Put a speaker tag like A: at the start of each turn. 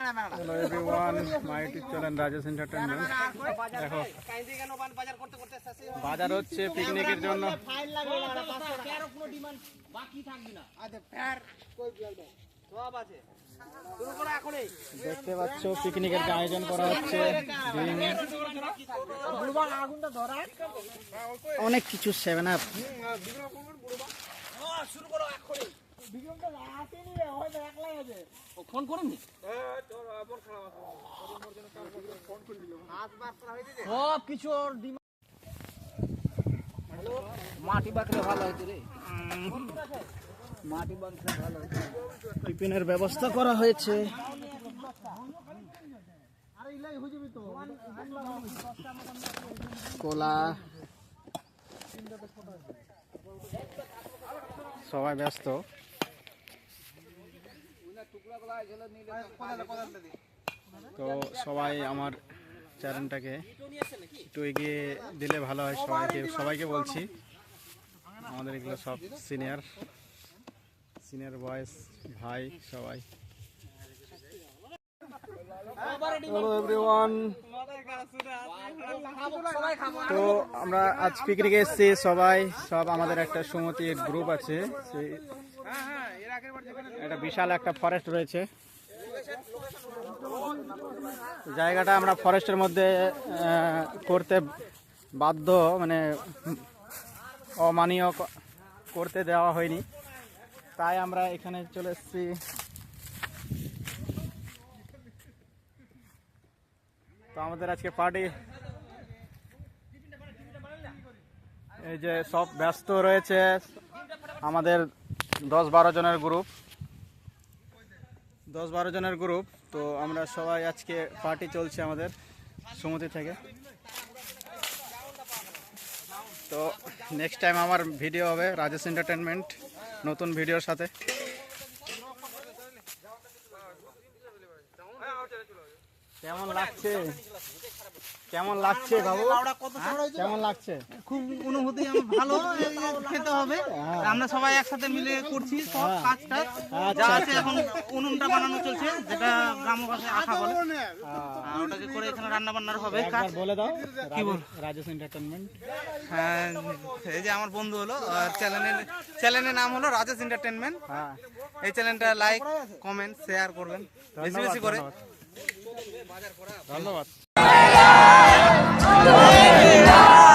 A: Hello everyone my YouTube channel Rajesh entertainment দেখো, বাজার হচ্ছে পিকনিকের জন্য। দেখতে পাচ্ছ পিকনিকের আয়োজন করা হচ্ছে। অনেক কিছু সেভেন আপ
B: ফোন করেননি? সব কিছু ওর মাটি বাকলে ভালো হয়েছে রে। মাটি বাকলে ভালো হয়েছে
A: টিফিনের ব্যবস্থা করা হয়েছে। কোলা। সবাই ব্যস্ত। তো সবাই আমার চ্যানেলটাকে একটু এগিয়ে দিলে ভালো হয়, সবাইকে সবাইকে বলছি। আমাদের এগুলো সব সিনিয়র সিনিয়র বয়েস ভাই, সবাই। তো আমরা আজ পিকনিকে এসেছি, সবাই, সব আমাদের একটা সুমতির গ্রুপ আছে, সেই একটা বিশাল একটা ফরেস্ট রয়েছে। জায়গাটা আমরা ফরেস্টের মধ্যে করতে বাধ্য মানে অমানীয় করতে দেওয়া হয়নি। তাই আমরা এখানে চলে এসেছি। তো আমাদের আজকে পার্টি এই যে সব ব্যস্ত রয়েছে, আমাদের দশ বারো জনের গ্রুপ দশ বারো জনের গ্রুপ তো আমরা সবাই আজকে পার্টি চলছে আমাদের সমুদ্র থেকে। তো নেক্সট টাইম আমার ভিডিও হবে রাজেশ এন্টারটেনমেন্ট নতুন ভিডিওর সাথে। কেমন লাগছে? কেমন লাগছে বাবু? হ্যাঁ? কেমন লাগছে?
B: খুব অনুভূতি আমার ভালো খেতে হবে। আমরা সবাই একসাথে মিলে করছি সব কাজটা। যা আছে এখন উনুনটা বানানো চলছে যেটা গ্রাম ভাষায় আঠা বলে আর ওটাকে করে এখানে রান্না বান্নার হবে কাজ
A: বলে দাও।
B: কি বল?
A: রাজেশ- এন্টারটেনমেন্ট
B: হ্যাঁ এই যে আমার বন্ধু হলো চ্যানেলের চ্যানেলের নাম হলো রাজেশ এন্টারটেনমেন্ট
A: হ্যাঁ।
B: এই চ্যানেলটা লাইক কমেন্ট শেয়ার করবেন। বেশি বেশি করে।
A: ধন্যবাদ। ধন্যবাদ